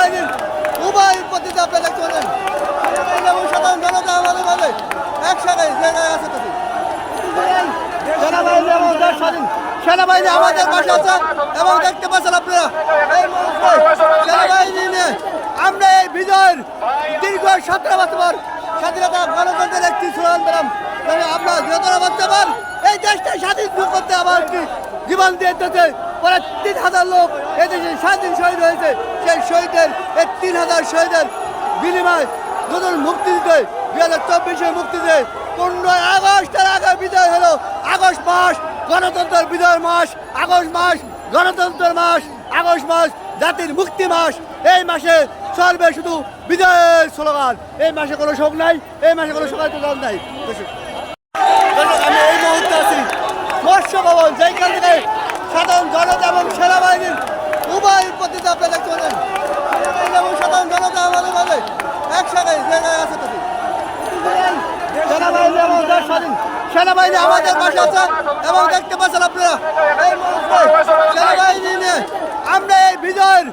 বাহিনীর উভয় পদ্ধতিতে একসাথে সেনাবাহিনী আমাদের পাশে আছে এবং দেখতে পাচ্ছেন আপনারা সেনাবাহিনী নিয়ে আমরা এই বিজয়ের দীর্ঘ সতেরো বছর স্বাধীনতা গণতন্ত্রের একটি সুরান পেলাম তবে আমরা বৃহত্তর বর্তমান এই দেশটা স্বাধীন করতে আমার একটি জীবন দিয়ে পরে তিন হাজার লোক এদেশে স্বাধীন শহীদ হয়েছে। সেই শহীদের, এই তিন হাজার শহীদের বিনিময় নতুন মুক্তি দিতে, দুই হাজার চব্বিশে মুক্তি দিতে পনেরোই আগস্টের আগে বিজয় হলো। আগস্ট মাস গণতন্ত্রের বিজয় মাস, আগস্ট মাস গণতন্ত্রের মাস, আগস্ট মাস জাতির মুক্তি মাস। এই মাসে চলবে শুধু বিজয়ের স্লোগান। এই মাসে কোনো শোক নাই, এই মাসে কোনো সকাল প্রোগ্রাম নাই। আমি এই মুহূর্তে আছি। মৎস্য ভবন যেখান থেকে সাধারণ জনতা এবং সেনাবাহিনীর উভয় পদ্ধতি আপনারা দেখতে পাচ্ছেন সেনাবাহিনী এবং সাধারণ জনতা আমাদের মাঝে একসাথে জায়গায় আছে তো সেনাবাহিনী এবং দেশ স্বাধীন সেনাবাহিনী আমাদের পাশে আছে এবং দেখতে পাচ্ছেন আপনারা। সেনাবাহিনী নিয়ে আমরা এই বিজয়ের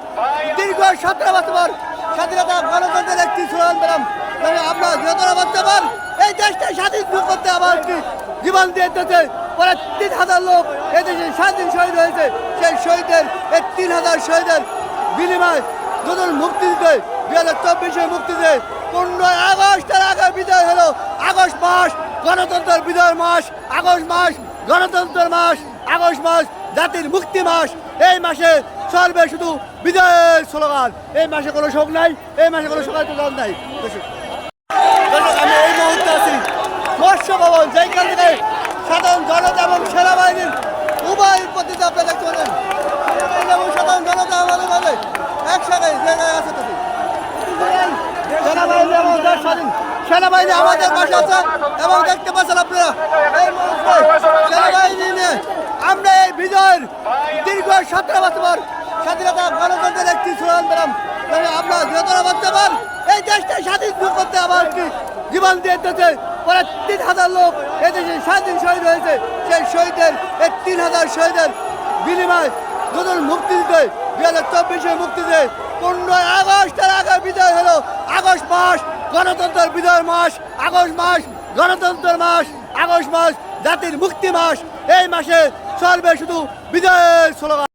দীর্ঘ সতেরো বছর স্বাধীনতা গণতন্ত্রের একটি স্লোগান পেলাম তবে আমরা যতটা বাচ্চা পার, এই দেশটা স্বাধীন করতে আবার কি জীবন দিয়ে দিতেছে প্রায় তিন হাজার লোক এদেশে স্বাধীন শহীদ হয়েছে। সেই শহীদের, এই তিন হাজার শহীদের বিনিময় নতুন মুক্তি দিতে দুই হাজার চব্বিশে মুক্তি দিতে পনেরোই আগস্টের আগে বিজয় হলো। আগস্ট মাস গণতন্ত্রের বিজয়। মাস, আগস্ট মাস গণতন্ত্রের মাস, আগস্ট মাস, জাতির মুক্তি মাস। এই মাসে চলবে শুধু বিজয়ের স্লোগান। এই মাসে কোনো শোক নাই, এই মাসে কোনো সকাল প্রোগ্রাম নাই। আমি এই মুহূর্তে আছি মৎস্য ভবন থেকে সাধারণ জনতা এবং সেনাবাহিনীর উভয় আপনারা দেখতে এবং সাধারণ জনতা আমাদের একসাথে জায়গায় আছে তো সেনাবাহিনী এবং দেশ স্বাধীন সেনাবাহিনী আমাদের পাশে আছে এবং দেখতে পাচ্ছেন আপনারা, এই সেনাবাহিনী নিয়ে আমরা এই বিজয়ের দীর্ঘ সতেরো বছর স্বাধীনতা গণতন্ত্রের একটি পেলাম তবে আমরা যতটা বাচ্চা পার, এই দেশটা স্বাধীন করতে আমার কি জীবন দিয়ে দিতেছে প্রায় তিন হাজার লোক এদেশে স্বাধীন শহীদ হয়েছে। সেই শহীদের এই তিন হাজার শহীদের বিনিময় নতুন মুক্তি দিতে, দুই হাজার চব্বিশে মুক্তি দিতে পনেরোই আগস্টের আগে বিজয় হলো। আগস্ট মাস গণতন্ত্রের বিজয় মাস, আগস্ট মাস, গণতন্ত্রের মাস, আগস্ট মাস, জাতির মুক্তি মাস, এই মাসে চলবে শুধু বিজয়ের স্লোগান।